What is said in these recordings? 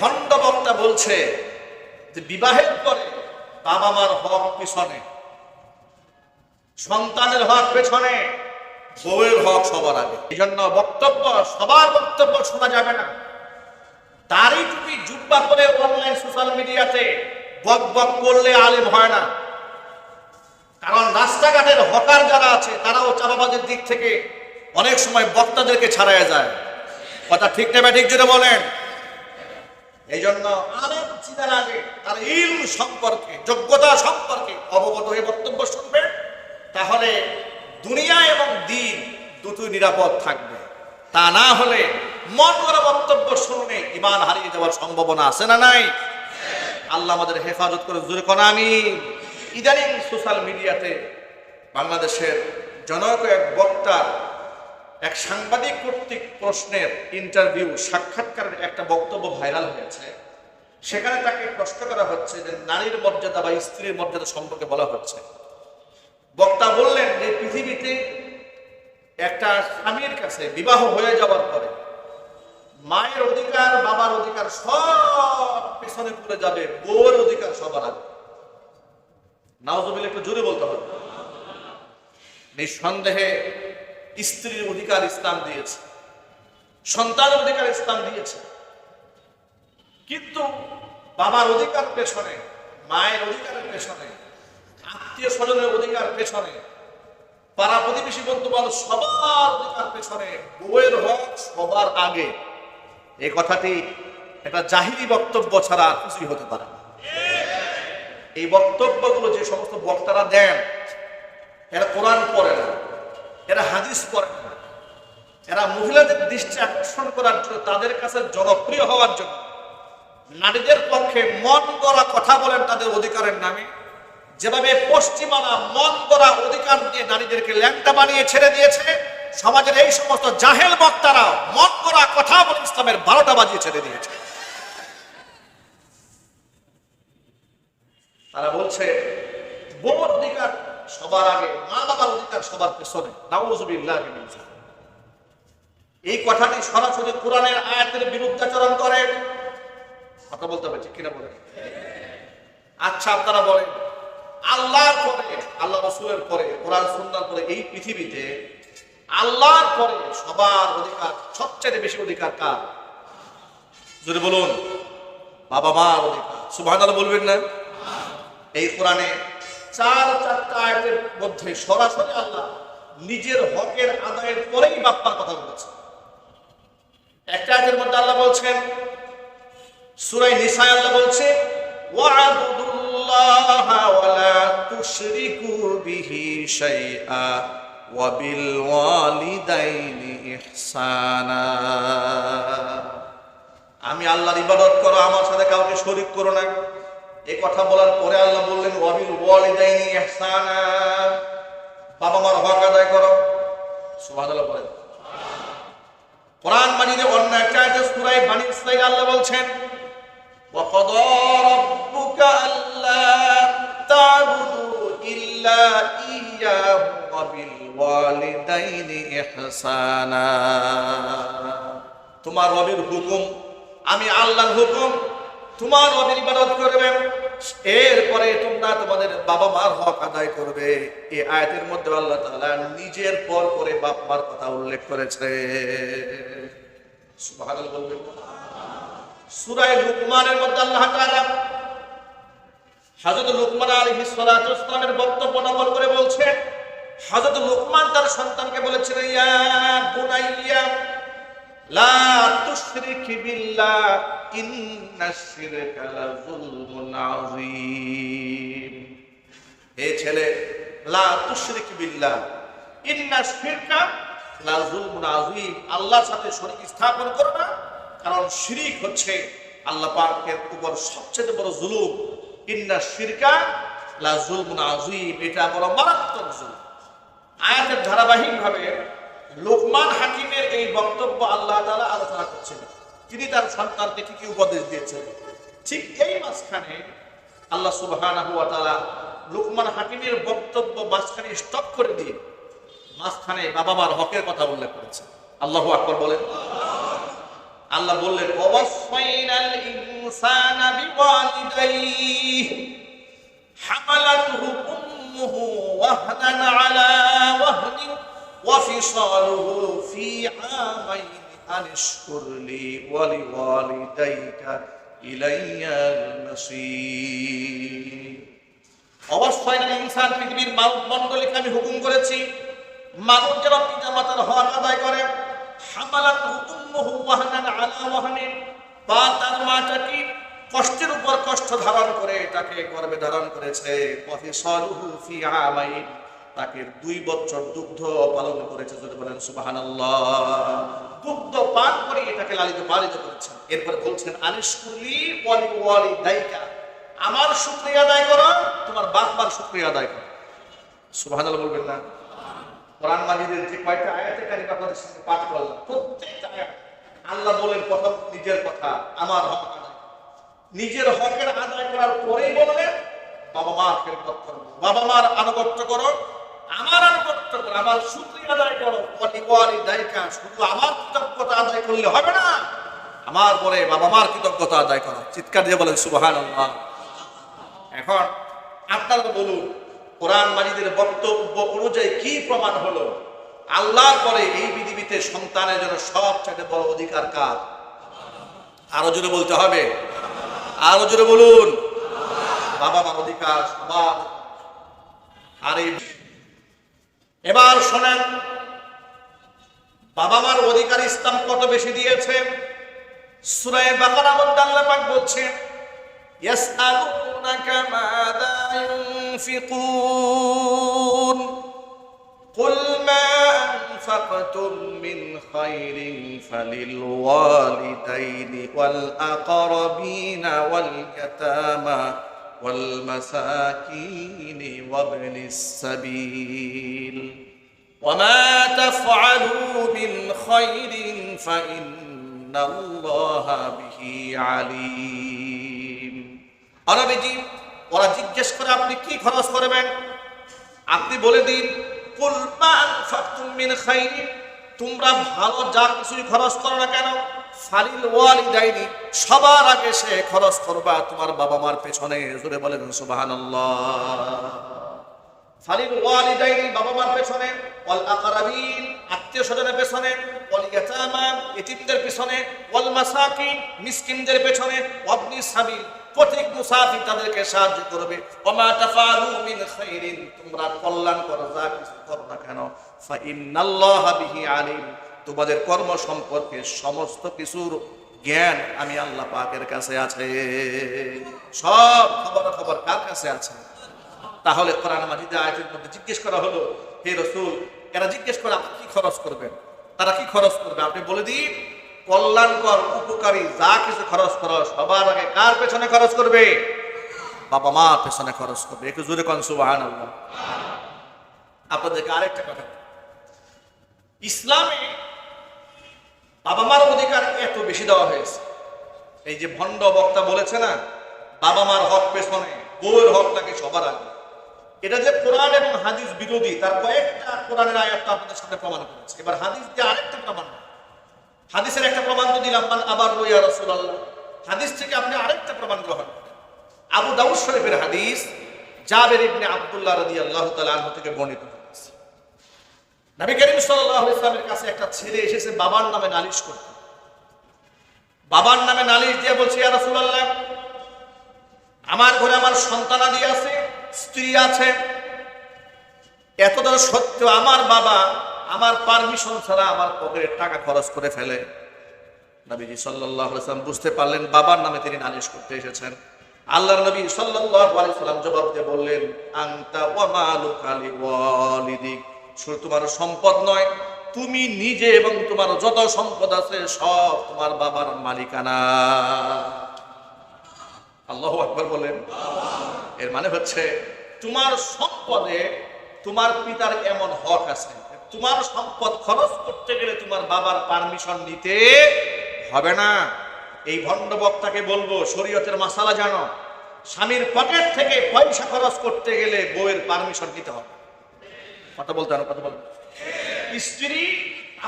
ভণ্ড বক্তা বলছে যে বিবাহের পরে বাবা মার হক পিছনে, সন্তানের হক পেছনে, বউয়ের হক সবার আগে। এই জন্য বক্তব্য, সবার বক্তব্য শোনা যাবে না। তারই টুপি জুব্বা করে অনলাইন সোশ্যাল মিডিয়াতে বক বক করলে আলেম হয় না। কারণ রাস্তাঘাটের হকার যারা আছে, তারাও চাপাবাজের দিক থেকে অনেক সময় বক্তাদেরকে ছাড়াইয়া যায়। কথা ঠিক নেবে ঠিক জুড়ে বলেন। এই জন্য আলেম চিনার আগে তার ইল সম্পর্কে, যোগ্যতা সম্পর্কে অবগত হয়ে বক্তব্য শুনবে। তাহলে দুনিয়া এবং দিন দুটোই নিরাপদ থাকবে। তা না হলে মন করা বক্তব্য শুনলে ইমান হারিয়ে যাওয়ার সম্ভাবনা আছে না নাই? আল্লাহ আমাদের হেফাজত করে, জোরে কোন আমি ইদানিং সোশ্যাল মিডিয়াতে বাংলাদেশের জনক এক বক্তার এক সাংবাদিক কর্তৃক প্রশ্নের ইন্টারভিউ সাক্ষাৎকারের একটা বক্তব্য ভাইরাল হয়েছে। সেখানে তাকে প্রশ্ন করা হচ্ছে যে নারীর মর্যাদা বা স্ত্রীর মর্যাদা সম্পর্কে বলা হচ্ছে। বক্তা বললেন যে পৃথিবীতে একটা স্বামীর কাছে বিবাহ হয়ে যাওয়ার পরে মায়ের অধিকার, বাবার অধিকার সব পেছনে পড়ে যাবে, বউয়ের অধিকার সবার আগে নাওজবিল একটু জোরে বলতে হবে। নিঃসন্দেহে স্ত্রীর অধিকার ইসলাম দিয়েছে। সন্তানের অধিকার ইসলাম দিয়েছে। কিন্তু বাবার অধিকার পেছনে, মায়ের অধিকারের পেছনে, আত্মীয় স্বজনের অধিকার পেছনে, পাড়া প্রতিবেশী বন্ধু বান্ধব সবার অধিকার পেছনে, বউয়ের হক সবার আগে। এই কথাটি একটা জাহিরি বক্তব্য ছাড়া আর কিছুই হতে পারে এই বক্তব্যগুলো যে সমস্ত বক্তারা দেন, এরা কোরআন পড়ে না। এরা হাদিস পড়ে না। এরা মহিলাদের দৃষ্টি আকর্ষণ করার জন্য, তাদের কাছে জনপ্রিয় হওয়ার জন্য। নারীদের পক্ষে মন গড়া কথা বলেন তাদের অধিকারের নামে। যেভাবে পশ্চিমারা মন গড়া অধিকার দিয়ে নারীদেরকে ল্যাংটা বানিয়ে ছেড়ে দিয়েছে, সমাজের এই সমস্ত জাহেল বক্তারা মন গড়া কথা বলে ইসলামের বারোটা বাজিয়ে ছেড়ে দিয়েছে। তারা বলছে বোর অধিকার সবার আগে মা বাবার অধিকার সবার পেছনে। এই কথাটি সরাসরি কোরআনের আয়াতের বিরুদ্ধাচরণ করে। কথা বলতে ঠিক কিনা বলেন? আচ্ছা আপনারা বলেন, আল্লাহর পরে, আল্লাহ রসুলের পরে, কোরআন সুন্দর পরে এই পৃথিবীতে আল্লাহর পরে সবার অধিকার সবচেয়ে বেশি অধিকার কার? যদি বলুন বাবা মার অধিকার। সুবহান বলবেন না? এই কোরআনে চার চারটা আয়াতের মধ্যে সরাসরি আল্লাহ নিজের হকের আদায়ের পরেই বাপ্পার কথা বলেছে একটা আয়াতের মধ্যে আল্লাহ বলছেন সুরাই নিসায় আল্লাহ বলছে ওয়া'বুদুল্লাহা ওয়ালা তুশরিকু বিহি শাইআ ওয়া বিল ওয়ালিদাইনি ইহসানা। আমি আল্লাহর ইবাদত করো, আমার সাথে কাউকে শরীক করো না। কথা বলার পরে আল্লাহ বললেন বাবা মার হক আদায় করো। সুবহানাল্লাহ বলেন। কোরআন অন্য একটা আয়াতে সূরা বানি আল্লাহ বলছেন ইল্লা তোমার রবির হুকুম, আমি আল্লাহর হুকুম তোমার রবের করবে, এরপরে তোমরা তোমাদের বাবা মার হক আদায় করবে। এই আয়াতের মধ্যে আল্লাহ তাআলা নিজের পর করে বাপ মার কথা উল্লেখ করেছে। সুবহানাল্লাহ বলবেন। সুরায় লুকমানের মধ্যে আল্লাহ তাআলা হযরত লুকমান আলাইহিস সালাতু বক্তব্য নকল করে বলছেন হযরত লুকমান তার সন্তানকে বলেছিলেন, ইয়া বুনাইয়া, লা তুশরিক বিল্লাহ ছেলে সাথে স্থাপন করো না, কারণ শিরিক হচ্ছে আল্লাহ পাকের উপর সবচেয়ে বড় জুলুম। ইন্না শিরকা লা এটা বড় মারাত্মক জুলুম। আয়াতের ধারাবাহিকভাবে লোকমান হাকিমের এই বক্তব্য আল্লাহ তাআলা আলোচনা করছেন। তিনি তার সন্তানকে ঠিকই উপদেশ দিয়েছেন। ঠিক এই মাঝখানে আল্লাহ সুবাহ লুকমান হাকিমের বক্তব্য মাঝখানে স্টপ করে দিয়ে মাঝখানে বাবা মার হকের কথা উল্লেখ করেছে আল্লাহ আকবর বলেন। আল্লাহ বললেন, অবশ্যই ইনসানা বিওয়ালিদাইহি হামালাতহু উম্মুহু ওয়াহদান أن اشكر لي ولوالديك إلي المصير অবশ্যই না ইনসান পৃথিবীর মানব মণ্ডলীকে আমি হুকুম করেছি মানুষ যেন পিতা মাতার হক আদায় করে হামালাত উম্মুহু ওয়াহনান আলা ওয়াহনিন বা তার মাটাকে কষ্টের উপর কষ্ট ধারণ করে তাকে গর্ভে ধারণ করেছে ওয়াফিসালুহু ফি আমাইন তাকে দুই বছর দুগ্ধ পালন করেছে যদি বলেন সুবহানাল্লাহ। দুগ্ধ পান করে এটাকে লালিত পালিত করেছেন এরপরে বলছেন আনিস কুরলি ওয়ালি ওয়ালি দাইকা আমার শুক্রিয়া আদায় করো, তোমার বাপ মার শুক্রিয়া আদায় করো। সুবহানাল্লাহ বলবেন না। কোরআন মাজিদের যে কয়টা আয়াতে কারিমা আপনাদের সামনে পাঠ করলাম, প্রত্যেকটা আয়াত আল্লাহ বলেন, প্রথম নিজের কথা, আমার হক নিজের হকের আদায় করার পরেই বললেন বাবা মার খেদমত করো বাবা মার আনুগত্য করো আমার আনুগত্য করো আমার শুক্রিয়া আদায় করো। ওয়ালি দায়িকা, শুধু আমার কৃতজ্ঞতা আদায় করলে হবে না। আমার পরে বাবা মার কৃতজ্ঞতা আদায় করো। চিৎকার দিয়ে বলেন, সুবহানাল্লাহ। এখন আপনারা বলুন, কোরআন মাজিদের বক্তব্য অনুযায়ী কি প্রমাণ হলো? আল্লাহর পরে এই পৃথিবীতে সন্তানের জন্য সবচেয়ে বড় অধিকার কার? আরও জোরে বলতে হবে। আরও জোরে বলুন। বাবা মার অধিকার, সবার। আর এই এবার শোনেন বাবা মার অধিকার ইসলাম কত বেশি দিয়েছে সুরায় বাকারা মধ্যে আল্লাহ পাক বলছেন يسألونك ماذا ينفقون قل ما أنفقتم من خير فللوالدين والأقربين واليتامى والمساكين وابن السبيل وما تفعلوا من خير فإن الله به عليم আরবিজি ওরা জিজ্ঞেস করে আপনি কি খরচ করবেন আপনি বলে দিন কুল মা আনফাকতুম মিন খাইরিন তোমরা ভালো যা কিছুই খরচ করো না কেন ফালিল ওয়ালিদাইনি, সবার আগে সে খরচ করবা তোমার বাবা মার পেছনে। জোরে বলেন, সুবহানাল্লাহ। ফালিল ওয়ালিদাইনি বাবা মার পেছনে, ওয়াল আকরাবিন আত্মীয় স্বজনের পেছনে, ওয়াল ইয়াতামা এতিমদের পেছনে, ওয়াল মাসাকিন, মিসকিনদের পেছনে, ওয়াবনি সাবিল, প্রত্যেক মুসাফির তাদেরকে সাহায্য করবে। ওমা তাফালু মিন খাইরিন, তোমরা কল্যাণ করো, যা কিছু করো না কেন। ফা ইন্নাল্লাহা বিহি আলিম। তোমাদের কর্ম সম্পর্কে সমস্ত কিছুর জ্ঞান আমি আল্লাহ পাকের কাছে আছে। সব খবর খবর কার কাছে আছে? তাহলে কোরআন মাজিদে আয়াতের মধ্যে জিজ্ঞেস করা হলো, হে রসুল, এরা জিজ্ঞেস করে আপনি কি খরচ করবেন? তারা কি খরচ করবে? আপনি বলে দিন, কল্যাণকর, উপকারী, যা কিছু খরচ করো, সবার আগে কার পেছনে খরচ করবে? বাবা মা পেছনে খরচ করবে। একটু জোরে কন সুবাহান আপনাদেরকে আরেকটা কথা। ইসলামে বাবা মার অধিকার এত বেশি দেওয়া হয়েছে। এই যে ভণ্ড বক্তা বলেছে না, বাবা মার হক পেছনে, বউয়ের হকটাকে সবার আগে। এটা যে কোরআন এবং হাদিস বিরোধী, তার কয়েকটা কোরআনের আয়াত তো আপনাদের সামনে প্রমাণ করেছে। এবার হাদিস দিয়ে আরেকটা প্রমাণ। হাদিসের একটা প্রমাণ তো দিলাম মান আবার রইয়া রাসূলুল্লাহ, হাদিস থেকে আপনি আরেকটা প্রমাণ গ্রহণ করেন। আবু দাউদ শরীফের হাদিস জাবের ইবনে আব্দুল্লাহ রাদিয়াল্লাহু তাআলা থেকে বর্ণিত। নবী করিম সাল্লামের কাছে একটা ছেলে এসেছে, বাবার নামে নালিশ করতে। বাবার নামে নালিশ দিয়ে বলছে, ইয়া রাসূলুল্লাহ, আমার ঘরে আমার সন্তানাদি আছে, স্ত্রী আছে। এতটা সত্য আমার বাবা আমার পারমিশন ছাড়া আমার পকেটের টাকা খরচ করে ফেলে। নবীজি সাল্লাল্লাহু আলাইহি সাল্লাম বুঝতে পারলেন, বাবার নামে তিনি নালিশ করতে এসেছেন। আল্লাহর নবী সাল্লাল্লাহু আলাইহি সাল্লাম জবাব দিয়ে বললেন, আনতা ওয়া মালুকা লিওয়ালিদিক। শুধু তোমার সম্পদ নয়, তুমি নিজে এবং তোমার যত সম্পদ আছে সব তোমার বাবার মালিকানা। আল্লাহ আকবর বলেন। এর মানে হচ্ছে তোমার সম্পদে তোমার পিতার এমন হক আছে, তোমার সম্পদ খরচ করতে গেলে তোমার বাবার পারমিশন নিতে হবে না। এই ভণ্ড বক্তাকে বলব, শরীয়তের মাসালা জানো, স্বামীর পকেট থেকে পয়সা খরচ করতে গেলে বউয়ের পারমিশন নিতে হবে। কথা বলতে কথা বলতে। স্ত্রী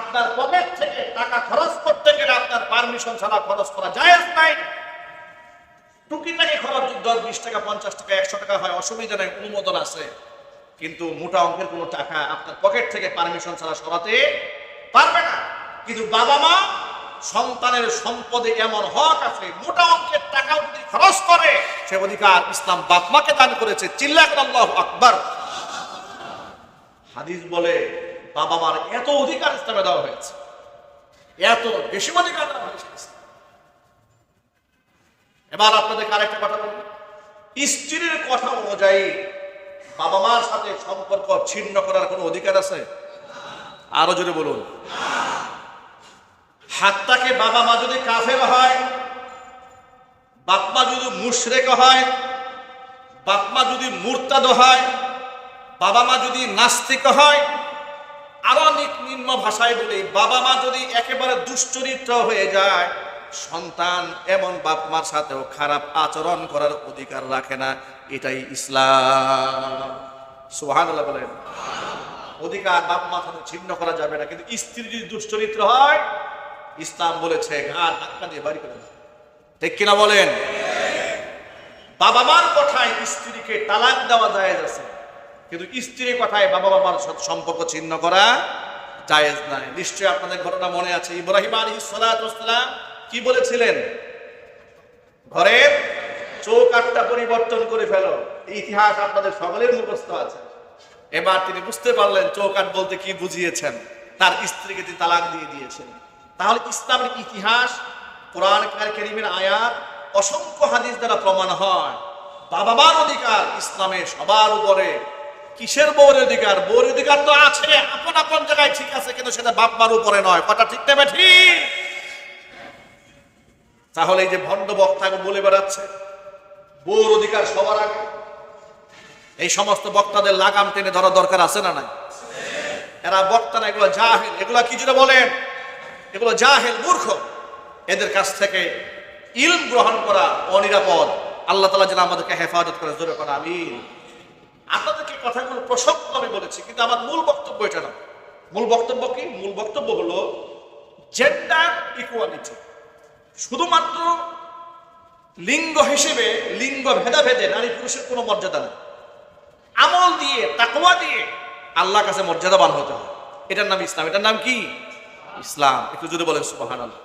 আপনার পকেট থেকে টাকা খরচ করতে গেলে আপনার পারমিশন ছাড়া খরচ করা যায় নাই। টুকিটাকি খরচ দশ, বিশ টাকা, পঞ্চাশ টাকা, একশো টাকা হয়, অসুবিধা নেই, অনুমোদন আছে। কিন্তু মোটা অঙ্কের কোনো টাকা আপনার পকেট থেকে পারমিশন ছাড়া সরাতে পারবে না। কিন্তু বাবা মা সন্তানের সম্পদে এমন হক আছে, মোটা অঙ্কের টাকাও যদি খরচ করে, সে অধিকার ইসলাম বাপমাকে দান করেছে। চিল্লাহ আল্লাহ আকবর। হাদিস বলে, বাবা মার এত অধিকার ইসলামে দেওয়া হয়েছে। এত বেশি অধিকার দেওয়া হয়েছে। এবার আপনাদেরকে আরেকটা কথা বলি। স্ত্রীর কথা অনুযায়ী বাবা মার সাথে সম্পর্ক ছিন্ন করার কোনো অধিকার আছে? আরও জোরে বলুন। হাতটাকে বাবা মা যদি কাফের হয় বাপমা যদি মুশরেক হয় বাপমা যদি মুরতাদ হয় বাবা মা যদি নাস্তিক হয়, আরও নিম্ন ভাষায় বলি, বাবা মা যদি একেবারে দুশ্চরিত্র হয়ে যায়, সন্তান এমন বাপ মার সাথেও খারাপ আচরণ করার অধিকার রাখে না, এটাই ইসলাম। সুহান বলেন। অধিকার বাপ মা সাথে ছিন্ন করা যাবে না, কিন্তু স্ত্রী যদি দুশ্চরিত্র হয়, ইসলাম বলেছে ঘাট ধাক্কা দিয়ে বাড়ি করে দাও। ঠিক কিনা বলেন? বাবা মার কথায় স্ত্রীকে তালাক দেওয়া যায় আছে। কিন্তু স্ত্রীর কথায় বাবা বাবার সম্পর্ক ছিন্ন করা জায়েজ নাই নিশ্চয়ই আপনাদের ঘটনা মনে আছে। ইব্রাহিম আলী সালাম কি বলেছিলেন? ঘরের চৌকাটটা পরিবর্তন করে ফেলো। ইতিহাস আপনাদের সকলের মুখস্থ আছে। এবার তিনি বুঝতে পারলেন চৌকাট বলতে কি বুঝিয়েছেন। তার স্ত্রীকে তিনি তালাক দিয়ে দিয়েছেন। তাহলে ইসলামের ইতিহাস, কোরআন কেরিমের আয়াত, অসংখ্য হাদিস দ্বারা প্রমাণ হয়। বাবা মার অধিকার ইসলামে সবার উপরে। কিসের বউর অধিকার? বউর অধিকার তো আছে, আপন আপন জায়গায় ঠিক আছে, কিন্তু সেটা বাপ মার উপরে নয়। কথা ঠিক নেবে ঠিক তাহলে এই যে ভণ্ড বক্তাকে বলে বেড়াচ্ছে, বউর অধিকার সবার আগে। এই সমস্ত বক্তাদের লাগাম টেনে ধরা দরকার আছে না নাই? এরা বক্তা না, এগুলো জাহেল। এগুলো কি যেটা বলেন? এগুলো জাহেল, মূর্খ। এদের কাছ থেকে ইলম গ্রহণ করা অনিরাপদ। আল্লাহ তালা যেন আমাদেরকে হেফাজত করে, জোরে করা আমি আপনাদেরকে কথাগুলো প্রসঙ্গ আমি বলেছি, কিন্তু আমার মূল বক্তব্য এটা না। মূল বক্তব্য কি? মূল বক্তব্য হলো জেন্ডার ইকুয়ালিটি শুধুমাত্র লিঙ্গ হিসেবে লিঙ্গ ভেদাভেদে নারী পুরুষের কোনো মর্যাদা নেই। আমল দিয়ে, তাকওয়া দিয়ে আল্লাহ কাছে মর্যাদাবান হতে হয়। এটার নাম ইসলাম। এটার নাম কি? ইসলাম। একটু যদি বলেন, সুবহানাল্লাহ।